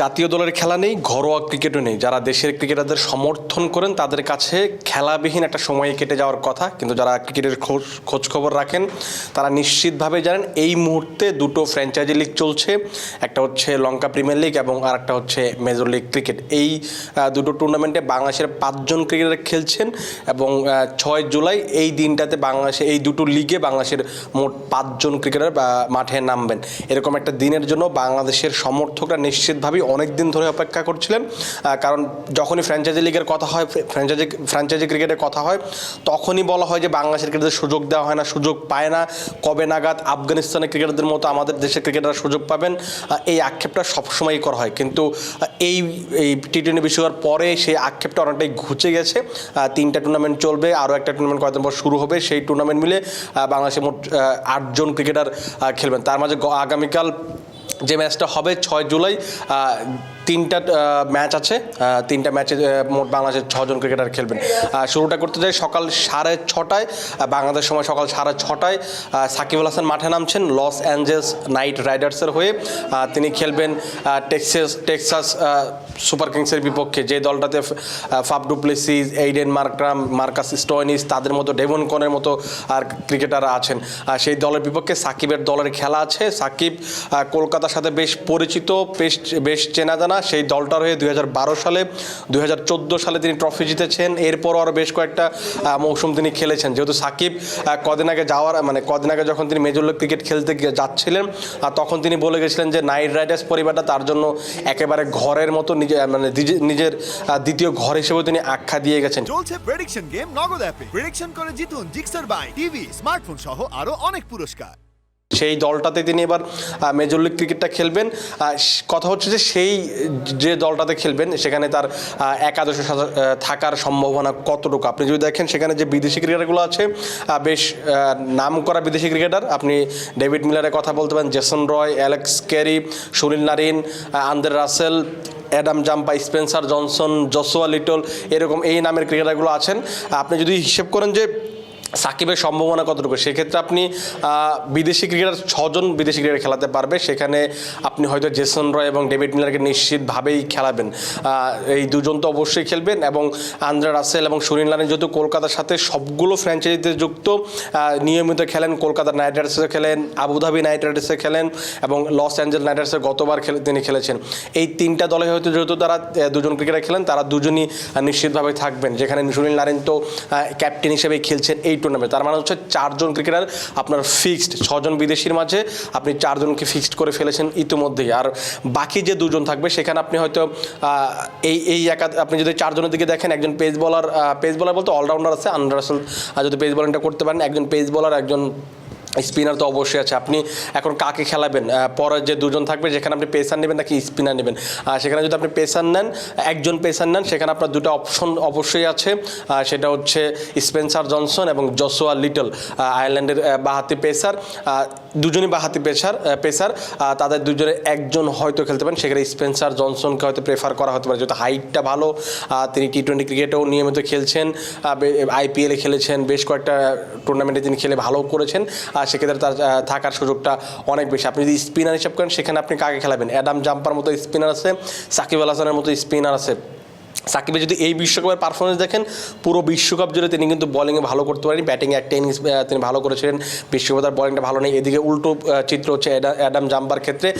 জাতীয় দলের খেলা নেই, ঘরোয়া ক্রিকেটও নেই। যারা দেশের ক্রিকেটারদের সমর্থন করেন, তাদের কাছে খেলাবিহীন একটা সময় কেটে যাওয়ার কথা। কিন্তু যারা ক্রিকেটের খোঁজ খোঁজ খবর রাখেন, তারা নিশ্চিতভাবে জানেন, এই মুহূর্তে দুটো ফ্র্যাঞ্চাইজি লিগ চলছে। একটা হচ্ছে লঙ্কা প্রিমিয়ার লিগ এবং আর একটা হচ্ছে মেজর লিগ ক্রিকেট এই দুটো টুর্নামেন্টে বাংলাদেশের পাঁচজন ক্রিকেটার খেলছেন এবং ছয় জুলাই এই দিনটাতে বাংলাদেশে, এই দুটো লিগে বাংলাদেশের মোট পাঁচজন ক্রিকেটার মাঠে নামবেন। এরকম একটা দিনের জন্য বাংলাদেশের সমর্থকরা নিশ্চিতভাবেই অনেক দিন ধরে অপেক্ষা করছিলেন কারণ যখনই ফ্র্যাঞ্চাইজি লিগের কথা হয় ফ্র্যাঞ্চাইজি ফ্র্যাঞ্চাইজি ক্রিকেটের কথা হয়, তখনই বলা হয় যে বাংলাদেশের ক্রিকেটারদের সুযোগ দেওয়া হয় না, সুযোগ পায় না। কবে নাগাদ আফগানিস্তানের ক্রিকেটারদের মতো আমাদের দেশের ক্রিকেটাররা সুযোগ পাবেন? এই আক্ষেপটা সবসময়ই করা হয়। কিন্তু এই এই টি টোয়েন্টি বিশ্বকাপ পরে সেই আক্ষেপটা অনেকটাই ঘুচে গেছে। তিনটা টুর্নামেন্ট চলবে, আরও একটা টুর্নামেন্ট কয়েকদিন পর শুরু হবে। সেই টুর্নামেন্ট মিলে বাংলাদেশে মোট আটজন ক্রিকেটার খেলবেন। তার মাঝে আগামীকাল যে ম্যাচটা হবে ছয় জুলাই তিনটা ম্যাচ আছে তিনটা ম্যাচে মোট বাংলাদেশের ছজন ক্রিকেটার খেলবেন। শুরুটা করতে যাই সকাল সাড়ে ছটায় বাংলাদেশ সময় সকাল সাড়ে ছটায় আহ, সাকিব আল হাসান মাঠে নামছেন লস অ্যাঞ্জেলস নাইট রাইডার্সের হয়ে। তিনি খেলবেন টেক্সাস টেক্সাস সুপার কিংসের বিপক্ষে। যে দলটাতে Faf du Plessis Aiden Markram Marcus Stoinis তাদের মতো ডেভন কনের মতো আর ক্রিকেটাররা আছেন। সেই দলের বিপক্ষে সাকিবের দলের খেলা আছে। সাকিব আহ, সাথে বেশ পরিচিত বেশ বেশ চেনা জানা সেই দলটার হয়ে দু হাজার বারো সালে দু হাজার চোদ্দ সালে তিনি ট্রফি জিতেছেন। এরপর আরও বেশ কয়েকটা মৌসুম তিনি খেলেছেন। যেহেতু সাকিব কদিন আগে যাওয়ার মানে কদিন আগে যখন তিনি মেজর লিগ ক্রিকেট খেলতে যাচ্ছিলেন আহ, তখন তিনি বলে গেছিলেন যে নাইট রাইডার্স পরিবারটা তার জন্য একেবারে ঘরের মতো নিজে মানে নিজে- নিজের দ্বিতীয় ঘর হিসেবে তিনি আখ্যা দিয়ে গেছেন। চলছে প্রেডিকশন গেম নগদ অ্যাপে। প্রেডিকশন করে জিতুন জিক্সার বাই টিভি স্মার্টফোন সহ আরও অনেক পুরস্কার। সেই দলটাতে তিনি এবার মেজর লিগ ক্রিকেটটা খেলবেন। কথা হচ্ছে যে সেই যে দলটাতে খেলবেন, সেখানে তার একাদশে থাকার সম্ভাবনা কতটুকু? আপনি যদি দেখেন সেখানে যে বিদেশি ক্রিকেটারগুলো আছে বেশ নাম করা বিদেশি ক্রিকেটার আপনি ডেভিড মিলারের কথা বলতে পারেন, Jason Roy, Alex Carey, Sunil Narine Andre Russell, Adam Zampa, Spencer Johnson, Joshua Little, এরকম এই নামের ক্রিকেটারগুলো আছেন। আপনি যদি হিসেব করেন যে সাকিবের সম্ভাবনা কতটুকু? সেক্ষেত্রে আপনি বিদেশি ক্রিকেটার, ছজন বিদেশি ক্রিকেটার খেলাতে পারবে। সেখানে আপনি হয়তো জেসন রয় এবং ডেভিড মিলারকে নিশ্চিতভাবেই খেলাবেন। এই দুজন তো অবশ্যই খেলবেন এবং আন্দ্রে রাসেল এবং সুনীল লানি যেহেতু কলকাতার সাথে সবগুলো ফ্র্যাঞ্চাইজিতে যুক্ত নিয়মিত খেলেন। কলকাতা নাইট রাইডার্সে খেলেন, আবুধাবি নাইট রাইডার্সে খেলেন এবং লস অ্যাঞ্জেল নাইট রাইডার্সে গতবার খেলে, তিনি খেলেছেন। এই তিনটা দলে হয়তো যেহেতু তারা দুজন ক্রিকেটার খেলেন, তারা দুজনই নিশ্চিতভাবে থাকবেন। যেখানে সুনীল নারিন তো ক্যাপ্টেন হিসেবে খেলছেন। এই টুর্নামেন্ট তার মানে হচ্ছে চারজন ক্রিকেটার আপনার ফিক্সড ছজন বিদেশির মাঝে আপনি চারজনকে ফিক্সড করে ফেলেছেন ইতিমধ্যেই। আর বাকি যে দুজন থাকবে, সেখানে আপনি হয়তো এই এই একা, আপনি যদি চারজনের দিকে দেখেন, একজন পেস বলার পেস বলার বলতে অলরাউন্ডার আছে আন্ডার যদি পেস বলিংটা করতে পারেন, একজন পেস বলার একজন স্পিনার তো অবশ্যই আছে। আপনি এখন কাকে খেলাবেন? পরে যে দুজন থাকবে, যেখানে আপনি পেসার নেবেন নাকি স্পিনার নেবেন? সেখানে যদি আপনি পেসার নেন, একজন পেসার নেন, সেখানে আপনার দুটো অপশন অবশ্যই আছে। সেটা হচ্ছে স্পেন্সার জনসন এবং জসোয়া লিটল আয়ারল্যান্ডের বাহাতি পেসার। দুজনই বাহাতি পেসার পেসার। তাদের দুজনে একজন হয়তো খেলতে পারেন। সেখানে স্পেন্সার জনসনকে হয়তো প্রেফার করা হতে পারে। যেহেতু হাইটটা ভালো তিনি টি টোয়েন্টি ক্রিকেটেও নিয়মিত খেলছেন। আইপিএলে খেলেছেন। বেশ কয়েকটা টুর্নামেন্টে তিনি খেলে ভালো করেছেন। সেক্ষেত্রে তার থাকার সুযোগটা অনেক বেশি। আপনি যদি স্পিনার হিসাব করেন, সেখানে আপনি কাকে খেলাবেন? অ্যাডাম জাম্পার মতো স্পিনার আছে, সাকিব আল হাসানের মতো স্পিনার আছে। সাকিবের যদি এই বিশ্বকাপের পারফরমেন্স দেখেন, পুরো বিশ্বকাপ জুড়ে তিনি কিন্তু বলিংয়ে ভালো করতে পারেন ব্যাটিংয়ে একটা ইনিংস তিনি ভালো করেছিলেন। বিশ্বকাপে তার বলিংটা ভালো নেই। এদিকে উল্টো চিত্র হচ্ছে অ্যাডা- অ্যাডাম জাম্পার ক্ষেত্রে।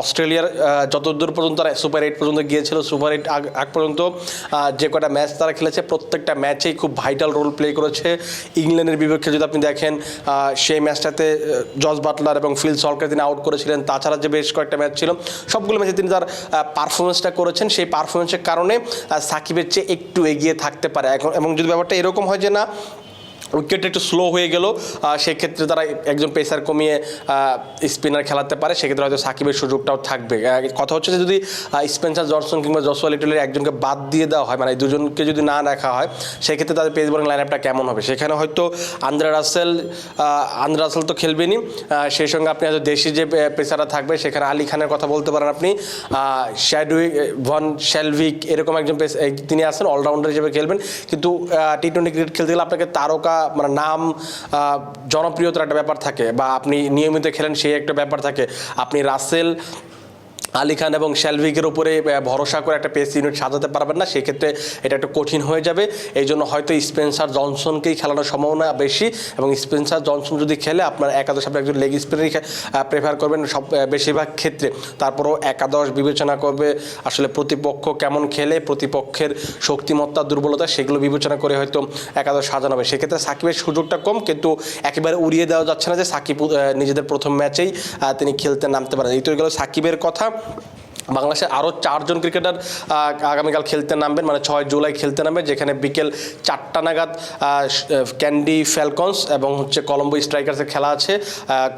অস্ট্রেলিয়ার যতদূর পর্যন্ত তারা সুপার এইট পর্যন্ত গিয়েছিল, সুপার এইট আগ পর্যন্ত যে কটা ম্যাচ তারা খেলেছে, প্রত্যেকটা ম্যাচেই খুব ভাইটাল রোল প্লে করেছে। ইংল্যান্ডের বিপক্ষে যদি আপনি দেখেন সেই ম্যাচটাতে জস বাটলার এবং ফিল সলকে তিনি আউট করেছিলেন, তাছাড়া যে বেশ কয়েকটা ম্যাচ ছিল, সবগুলো ম্যাচে তিনি তার পারফরমেন্সটা করেছেন। সেই পারফরমেন্সের কারণে সাকিবের চেয়ে একটু এগিয়ে থাকতে পারে। এখন, এবং যদি ব্যাপারটা এরকম হয় যে না উইকেট একটু স্লো হয়ে গেল সেক্ষেত্রে তারা একজন পেসার কমিয়ে স্পিনার খেলাতে পারে সেক্ষেত্রে হয়তো সাকিবের সুযোগটাও থাকবে। কথা হচ্ছে যে যদি স্পেন্সার জনসন কিংবা জসওয়া লিটলের একজনকে বাদ দিয়ে দেওয়া হয় মানে দুজনকে যদি না রাখা হয় সেক্ষেত্রে তাদের পেস বোলিং লাইন আপটা কেমন হবে? সেখানে হয়তো আন্দ্রা রাসেল আন্দ্রা রাসেল তো খেলবেনই। আহ, সেই সঙ্গে আপনি হয়তো দেশি যে পেসাররা থাকবে সেখানে আলী খানের কথা বলতে পারেন আপনি। শ্যাডুই ভন শেলভিক এরকম একজন তিনি আছেন অলরাউন্ডার হিসেবে খেলবেন। কিন্তু টি টোয়েন্টি ক্রিকেট খেলতে গেলে আপনাকে তারকা মানে নাম জনপ্রিয়তার একটা ব্যাপার থাকে বা আপনি নিয়মিত খেলেন সেই একটা ব্যাপার থাকে। আপনি রাসেল আলী খান এবং শেলভিকের উপরে ভরসা করে একটা পেস ইউনিট সাজাতে পারবেন না, সেক্ষেত্রে এটা একটু কঠিন হয়ে যাবে। এই জন্য হয়তো স্পেন্সার জনসনকেই খেলানোর সম্ভাবনা বেশি এবং স্পেন্সার জনসন যদি খেলে, আপনার একাদশ আপনি একজন লেগ স্পিনারই প্রেফার করবেন সব বেশিরভাগ ক্ষেত্রে। তারপরও একাদশ বিবেচনা করবে, আসলে প্রতিপক্ষ কেমন খেলে, প্রতিপক্ষের শক্তিমত্তা, দুর্বলতা সেগুলো বিবেচনা করে হয়তো একাদশ সাজানো হবে। সেক্ষেত্রে সাকিবের সুযোগটা কম, কিন্তু একেবারে উড়িয়ে দেওয়া যাচ্ছে না যে সাকিব নিজেদের প্রথম ম্যাচেই তিনি খেলতে নামতে পারেন। এই তো গেল সাকিবের কথা। 감사합니다. বাংলাদেশের আরও চারজন ক্রিকেটার আগামীকাল খেলতে নামবেন মানে ছয় জুলাই খেলতে নামবে যেখানে বিকেল চারটা নাগাদ ক্যান্ডি ফ্যালকনস এবং হচ্ছে কলম্বো স্ট্রাইকার্সের খেলা আছে।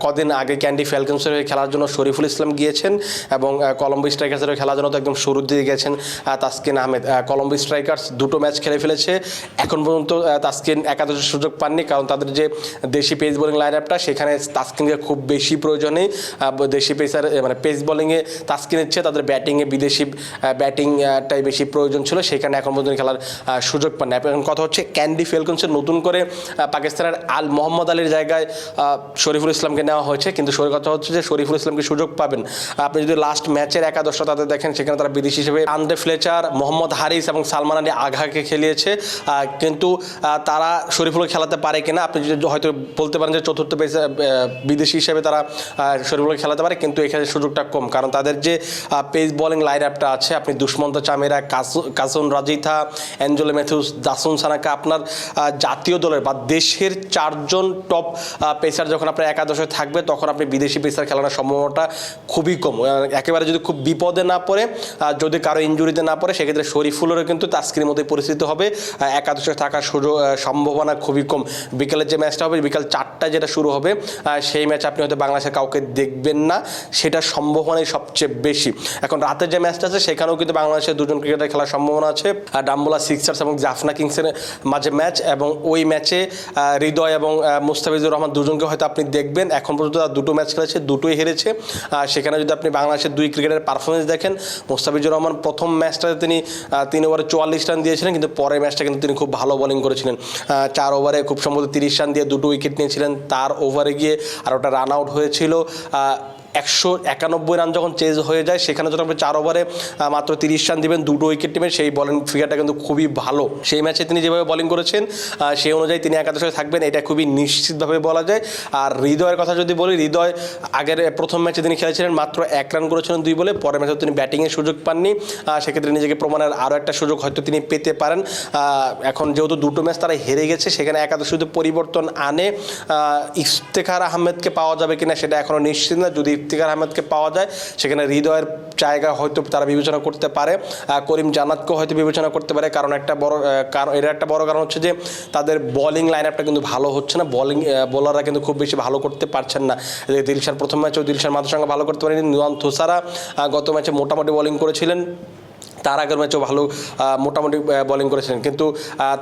কদিন আগে ক্যান্ডি ফ্যালকনসের খেলার জন্য শরীফুল ইসলাম গিয়েছেন এবং কলম্বো স্ট্রাইকার্সের খেলার জন্য তো একদম শুরুর দিকে গেছেন তাসকিন আহমেদ। কলম্বো স্ট্রাইকার্স দুটো ম্যাচ খেলে ফেলেছে। এখন পর্যন্ত তাসকিন একাদশের সুযোগ পাননি কারণ তাদের যে দেশি পেস বোলিং লাইন আপটা সেখানে তাসকিনকে খুব বেশি প্রয়োজনে দেশি পেসার মানে পেস বোলিংয়ে তাসকিনের চেয়ে তাদের ব্যাটিংয়ে বিদেশি ব্যাটিংটাই বেশি প্রয়োজন ছিল সেখানে এখন পর্যন্ত খেলার সুযোগ পান না এখন কথা হচ্ছে ক্যান্ডি ফেলকনসের নতুন করে পাকিস্তানের আল মোহাম্মদ আলীর জায়গায় শরীফুল ইসলামকে নেওয়া হয়েছে। কিন্তু কথা হচ্ছে যে শরীফুল ইসলামকে সুযোগ পাবেন। আপনি যদি লাস্ট ম্যাচের একাদশটা তাদের দেখেন সেখানে তারা বিদেশি হিসেবে আন্দ্রে ফ্লেচার মোহাম্মদ হারিস এবং সালমান আলী আঘাকে খেলিয়েছে। কিন্তু তারা শরীফুলকে খেলাতে পারে কিনা আপনি যদি হয়তো বলতে পারেন যে চতুর্থ বিদেশি হিসেবে তারা আহ, শরীফুলকে খেলাতে পারে কিন্তু এখানে সুযোগটা কম। কারণ তাদের যে পেস বোলিং লাইন আপটা আছে। আপনি দুষ্মন্ত চামেরা, কাসু- কাসুন রাজিথা অ্যাঞ্জেলো ম্যাথিউস, দাসুন সানাকা, আপনার জাতীয় দলের বা দেশের চারজন টপ পেসার যখন আপনার একাদশে থাকবে, তখন আপনি বিদেশি পেসার খেলানোর সম্ভাবনাটা খুবই কম। একেবারে যদি খুব বিপদে না পড়ে যদি কারও ইঞ্জুরিতে না পড়ে, সেক্ষেত্রে শরীফুলেরও কিন্তু তাস্কিনের মধ্যে পরিস্থিতি হবে। একাদশে থাকার সুযোগ সম্ভাবনা খুবই কম। বিকেলের যে ম্যাচটা হবে, বিকাল চারটায় যেটা শুরু হবে সেই ম্যাচ আপনি হয়তো বাংলাদেশের কাউকে দেখবেন না। সেটা সম্ভাবনাই সবচেয়ে বেশি। এখন রাতের যে ম্যাচটা আছে, সেখানেও কিন্তু বাংলাদেশের দুজন ক্রিকেটার খেলার সম্ভাবনা আছে। ডাম্বুলা সিক্সার্স এবং জাফনা কিংসের মাঝে ম্যাচ এবং ওই ম্যাচে হৃদয় এবং মুস্তাফিজুর রহমান দুজনকে হয়তো আপনি দেখবেন। এখন পর্যন্ত তারা দুটো ম্যাচ খেলেছে, দুটোই হেরেছে। সেখানে যদি আপনি বাংলাদেশের দুই ক্রিকেটের পারফরমেন্স দেখেন, মুস্তাফিজুর রহমান প্রথম ম্যাচটাতে তিনি তিন ওভারে চুয়াল্লিশ রান দিয়েছিলেন, কিন্তু পরের ম্যাচটা কিন্তু তিনি খুব ভালো বোলিং করেছিলেন। চার ওভারে খুব সম্ভবত তিরিশ রান দিয়ে দুটো উইকেট নিয়েছিলেন। তার ওভারে গিয়ে আর ওটা রান আউট হয়েছিল। একশো একানব্বই রান যখন চেঞ্জ হয়ে যায়, সেখানে যখন আপনি চার ওভারে মাত্র তিরিশ রান দিবেন, দুটো উইকেট নেবেন, সেই বলিং ফিগারটা কিন্তু খুবই ভালো। সেই ম্যাচে তিনি যেভাবে বোলিং করেছেন সেই অনুযায়ী তিনি একাদশে থাকবেন, এটা খুবই নিশ্চিতভাবে বলা যায়। আর হৃদয়ের কথা যদি বলি, হৃদয় আগের প্রথম ম্যাচে তিনি খেলেছিলেন, মাত্র এক রান করেছিলেন দুই বলে, পরের ম্যাচে তিনি ব্যাটিংয়ের সুযোগ পাননি। সেক্ষেত্রে নিজেকে প্রমাণের আরও একটা সুযোগ হয়তো তিনি পেতে পারেন। এখন যেহেতু দুটো ম্যাচ তারা হেরে গেছে, সেখানে একাদশ যদি পরিবর্তন আনে ইফতেখার আহমেদকে পাওয়া যাবে কিনা, সেটা এখনও নিশ্চিত না। যদি ইফতেখার আহমেদকে পাওয়া যায়। সেখানে হৃদয়ের জায়গা হয়তো তারা বিবেচনা করতে পারে। করিম জানাতকেও হয়তো বিবেচনা করতে পারে। কারণ একটা বড় কারণ এটা একটা বড় কারণ হচ্ছে যে, তাদের বোলিং লাইন আপটা কিন্তু ভালো হচ্ছে না। বোলিং বোলাররা কিন্তু খুব বেশি ভালো করতে পারছেন না। দিলশার প্রথম ম্যাচেও দিলশার মাথার সঙ্গে ভালো করতে পারেনি। নুয়ান থোসারা গত ম্যাচে মোটামুটি বোলিং করেছিলেন। তার আগের ম্যাচেও ভালো মোটামুটি বোলিং করেছিলেন। কিন্তু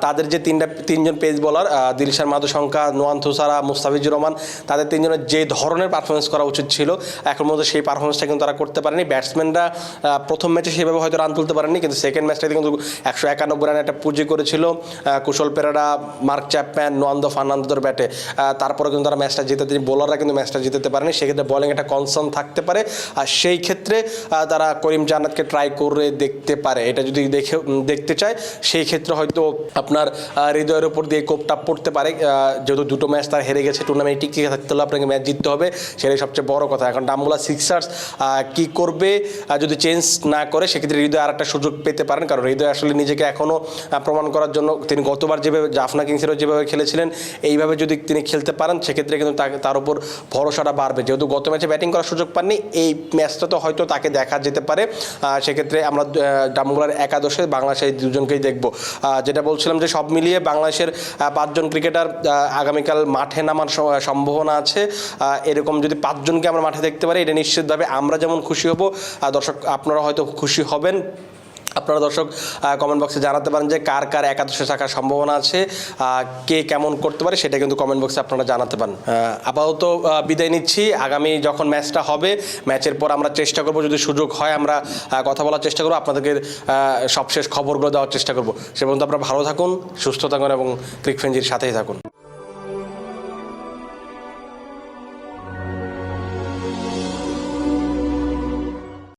তাদের যে তিনটা, তিনজন পেস বোলার দিলশার মাদুশঙ্কা নোয়ান থুসারা, মুস্তাফিজুর রহমান, তাদের তিনজনের যে ধরনের পারফরমেন্স করা উচিত ছিল, এখন মধ্যে সেই পারফরমেন্সটা কিন্তু তারা করতে পারেনি। ব্যাটসম্যানরা প্রথম ম্যাচে সেভাবে হয়তো রান তুলতে পারেনি কিন্তু সেকেন্ড ম্যাচটাতে কিন্তু একশো একানব্বই রান একটা পুঁজি করেছিল কুশল পেরারা, মার্ক চ্যাপম্যান নোয়ান্দ ফার্নান্দোর ব্যাটে তারপরে কিন্তু তারা ম্যাচটা জিতে, তিনি বোলাররা কিন্তু ম্যাচটা জিতেতে পারেনি। সেক্ষেত্রে বলিং একটা কনসার্ন থাকতে পারে। আর সেই ক্ষেত্রে তারা করিম জান্নাতকে ট্রাই করে দেখতে পারে। এটা যদি দেখে দেখতে চায়, সেই ক্ষেত্রে হয়তো আপনার হৃদয়ের উপর দিয়ে কোপটা পড়তে পারে। যেহেতু দুটো ম্যাচ তার হেরে গেছে টুর্নামেন্টে টিকে থাকতে হলে আপনাকে ম্যাচ জিততে হবে, সেটাই সবচেয়ে বড় কথা। এখন ডাম্বুলা সিক্সার্স কি করবে যদি চেঞ্জ না করে, সেক্ষেত্রে হৃদয় আর একটা সুযোগ পেতে পারেন। কারণ হৃদয় আসলে নিজেকে এখনও প্রমাণ করার জন্য তিনি গতবার যেভাবে, জাফনা কিংসেরও যেভাবে খেলেছিলেন, এইভাবে যদি তিনি খেলতে পারেন, সেক্ষেত্রে কিন্তু তার উপর ভরসাটা বাড়বে। যেহেতু গত ম্যাচে ব্যাটিং করার সুযোগ পাননি, এই ম্যাচটা তো হয়তো তাকে দেখা যেতে পারে। সেক্ষেত্রে আমরা আহ, ডাম্বুলার একাদশে বাংলাদেশের দুজনকেই দেখব। যেটা বলছিলাম যে সব মিলিয়ে বাংলাদেশের পাঁচজন ক্রিকেটার আগামীকাল মাঠে নামার সম্ভাবনা আছে। এরকম যদি পাঁচজনকে আমরা মাঠে দেখতে পারি এটা নিশ্চিতভাবে আমরা যেমন খুশি হব দর্শক আপনারা হয়তো খুশি হবেন। আপনারা দর্শক কমেন্ট বক্সে জানাতে পারেন যে কার কার একাদশে থাকার সম্ভাবনা আছে কে কেমন করতে পারে সেটা কিন্তু কমেন্ট বক্সে আপনারা জানাতে পারেন। আপাতত বিদায় নিচ্ছি। আগামী যখন ম্যাচটা হবে ম্যাচের পর আমরা চেষ্টা করব, যদি সুযোগ হয় আমরা কথা বলার চেষ্টা করব, আপনাদেরকে সবশেষ খবরগুলো দেওয়ার চেষ্টা করব। সে পর্যন্ত আপনারা ভালো থাকুন, সুস্থ থাকুন এবং ক্রিক ফ্রেঞ্জির সাথেই থাকুন।